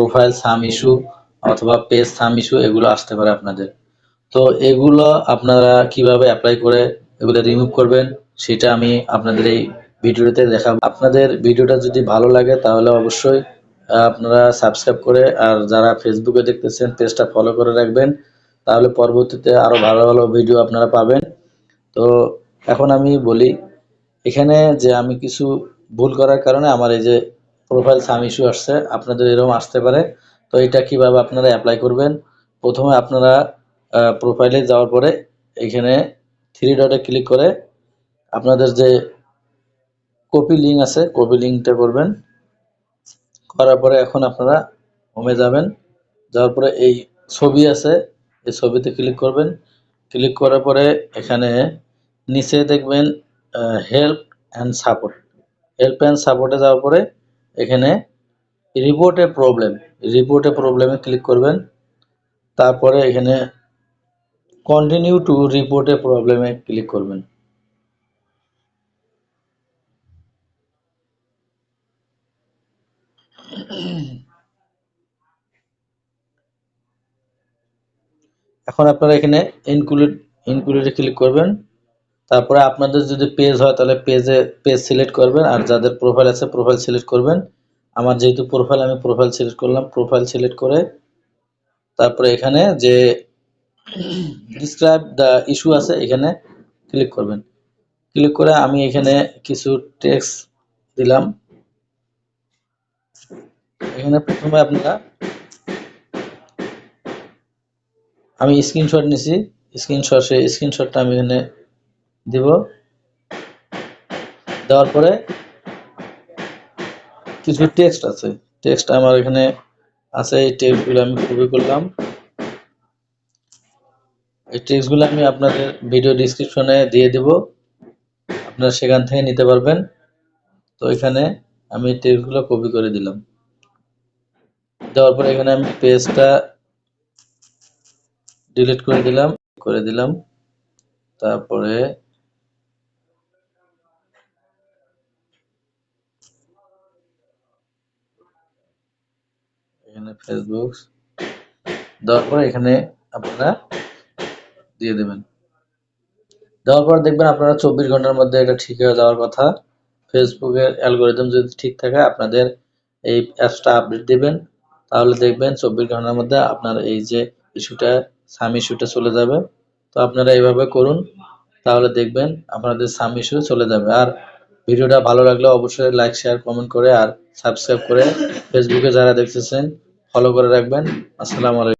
Profile some issue অথবা page some issue এগুলো আসতে পারে আপনাদের। তো এগুলো আপনারা কীভাবে অ্যাপ্লাই করে এগুলো রিমুভ করবেন, সেটা আমি আপনাদের এই ভিডিওতে দেখাবো। আপনাদের ভিডিওটা যদি ভালো লাগে, তাহলে অবশ্যই আপনারা সাবস্ক্রাইব করে আর যারা ফেসবুকে দেখতেছেন পেজটা ফলো করে রাখবেন। তাহলে পরবর্তীতে আরও ভালো ভালো ভিডিও আপনারা পাবেন। তো এখন আমি বলি, এখানে যে আমি কিছু ভুল করার কারণে আমার এই যে প্রোফাইল সাম ইস্যু আসছে, আপনাদের এরকম আসতে পারে। তো এটা কীভাবে আপনারা অ্যাপ্লাই করবেন? প্রথমে আপনারা প্রোফাইলে যাওয়ার পরে এখানে থ্রি ডটে ক্লিক করে আপনাদের যে কপি লিঙ্ক আছে কপি লিঙ্কটা করবেন। করার পরে এখন আপনারা হোমে যাবেন। যাওয়ার পরে এই ছবি আছে, এই ছবিতে ক্লিক করবেন। ক্লিক করার পরে এখানে নিচে দেখবেন help and support help and সাপোর্টে যাওয়ার পরে এখানে রিপোর্টে প্রবলেম রিপোর্টে প্রবলেমে ক্লিক করবেন। তারপরে এখানে কন্টিনিউ টু রিপোর্টে প্রবলেমে ক্লিক করবেন। এখন আপনারা এখানে ইনক্লুড ইনক্লুডে ক্লিক করবেন। তারপরে আপনাদের যদি পেজ হয়, তাহলে পেজে পেজ সিলেক্ট করবেন। আর যাদের প্রোফাইল আছে প্রোফাইল সিলেক্ট করবেন। আমার যেহেতু প্রোফাইল আমি প্রোফাইল সিলেক্ট করলাম। প্রোফাইল সিলেক্ট করে তারপরে এখানে যে ডিসক্রাইব দ্য ইস্যু আছে, এখানে ক্লিক করবেন। ক্লিক করে আমি এখানে কিছু টেক্সট দিলাম। এখানে প্রথমে আপনারা আমি স্ক্রিনশট নিছি। স্ক্রিনশট সেই স্ক্রিনশটটা আমি এখানে দিব। দেওয়ার পরে কিছু টেক্সট আছে। টেক্সট আমার এখানে আছে, এই টেক্সটগুলো আমি কপি করলাম। এই টেক্সটগুলো আমি আপনাদের ভিডিও ডিসক্রিপশনে দিয়ে দেব। আপনারা সেখান থেকে নিতে পারবেন। তো এখানে আমি টেক্সটগুলো কপি করে দিলাম। দেওয়ার পরে এখানে আমি পেজটা ডিলিট করে দিলাম করে দিলাম। তারপরে এখানে ফেসবুক দেওয়ার পরে এখানে আপনারা দিয়ে দেবেন। দেওয়ার পর দেখবেন আপনারা চব্বিশ ঘণ্টার মধ্যে এটা ঠিক হয়ে যাওয়ার কথা। ফেসবুকের অ্যালগোরিদম যদি ঠিক থাকে, আপনাদের এই অ্যাপসটা আপডেট দিবেন। তাহলে দেখবেন চব্বিশ ঘণ্টার মধ্যে আপনার এই যে ইস্যুটা সাম ইস্যুটা চলে যাবে। তো আপনারা এইভাবে করুন, তাহলে দেখবেন আপনাদের সাম ইস্যু চলে যাবে। আর ভিডিওটা ভালো লাগলে অবশ্যই লাইক শেয়ার কমেন্ট করে আর সাবস্ক্রাইব করে ফেসবুকে যারা দেখতেছেন ফলো করে রাখবেন। আসসালামু আলাইকুম।